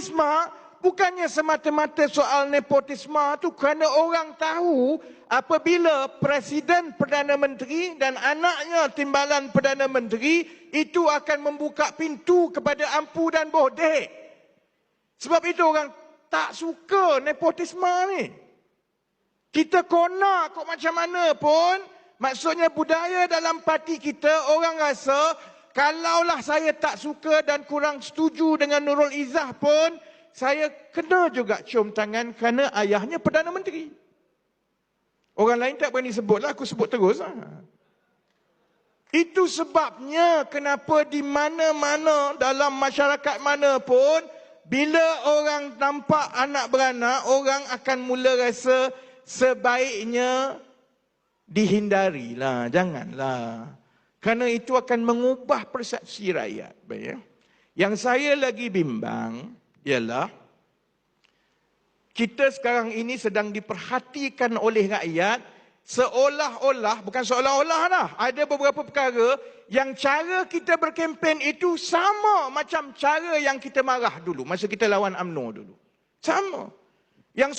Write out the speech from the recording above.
nepotisme bukannya semata-mata soal nepotisme tu kerana orang tahu apabila Presiden Perdana Menteri dan anaknya timbalan Perdana Menteri itu akan membuka pintu kepada ampu dan bodek. Sebab itu orang tak suka nepotisme ni. Kita konak kok macam mana pun, maksudnya budaya dalam parti kita orang rasa kalaulah saya tak suka dan kurang setuju dengan Nurul Izzah pun, saya kena juga cium tangan kerana ayahnya Perdana Menteri. Orang lain tak berani sebutlah, aku sebut terus. Lah. Itu sebabnya kenapa di mana-mana dalam masyarakat mana pun, bila orang nampak anak beranak, orang akan mula rasa sebaiknya dihindarilah, janganlah. Kerana itu akan mengubah persepsi rakyat. Ya? Yang saya lagi bimbang, ialah kita sekarang ini sedang diperhatikan oleh rakyat seolah-olah, bukan seolah-olah lah, ada beberapa perkara yang cara kita berkempen itu sama macam cara yang kita marah dulu, masa kita lawan UMNO dulu. Sama. Yang